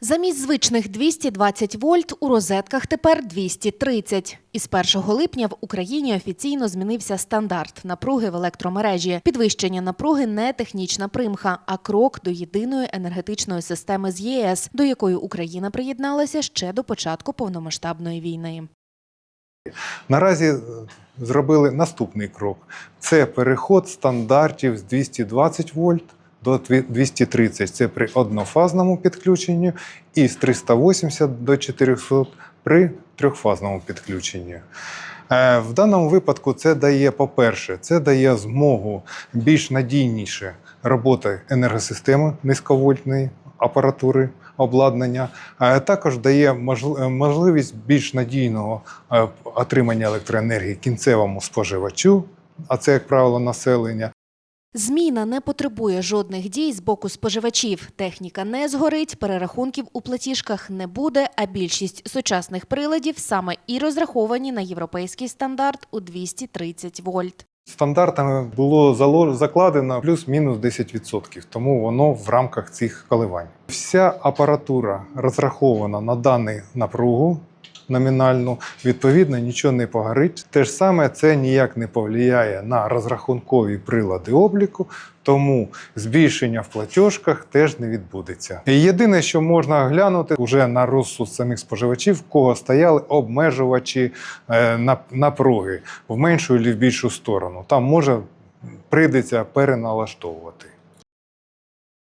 Замість звичних 220 вольт у розетках тепер 230. Із 1 липня в Україні офіційно змінився стандарт напруги в електромережі. Підвищення напруги не технічна примха, а крок до єдиної енергетичної системи з ЄС, до якої Україна приєдналася ще до початку повномасштабної війни. Наразі е, зробили наступний крок: це переход стандартів з 220 вольт до 230. Це при однофазному підключенні, і з 380 до 400 при трьохфазному підключенні. Е, В даному випадку це дає, по-перше, це дає змогу більш надійніше роботи енергосистеми низьковольтної апаратури обладнання, а також дає можливість більш надійного е, отримання електроенергії кінцевому споживачу, а це, як правило, населення. Зміна не потребує жодних дій з боку споживачів. Техніка не згорить, перерахунків у платіжках не буде, а більшість сучасних приладів саме і розраховані на європейський стандарт у 230 вольт. Стандартами було закладено плюс-мінус 10%, тому воно в рамках цих коливань. Вся апаратура розрахована на дану напругу номінальну, відповідно, нічого не погорить. Те ж саме це ніяк не повлияє на розрахункові прилади обліку, тому збільшення в платіжках теж не відбудеться. І єдине, що можна глянути вже на розсуд самих споживачів, в кого стояли обмежувачі е, напруги в меншу чи в більшу сторону. Там може прийдеться переналаштовувати.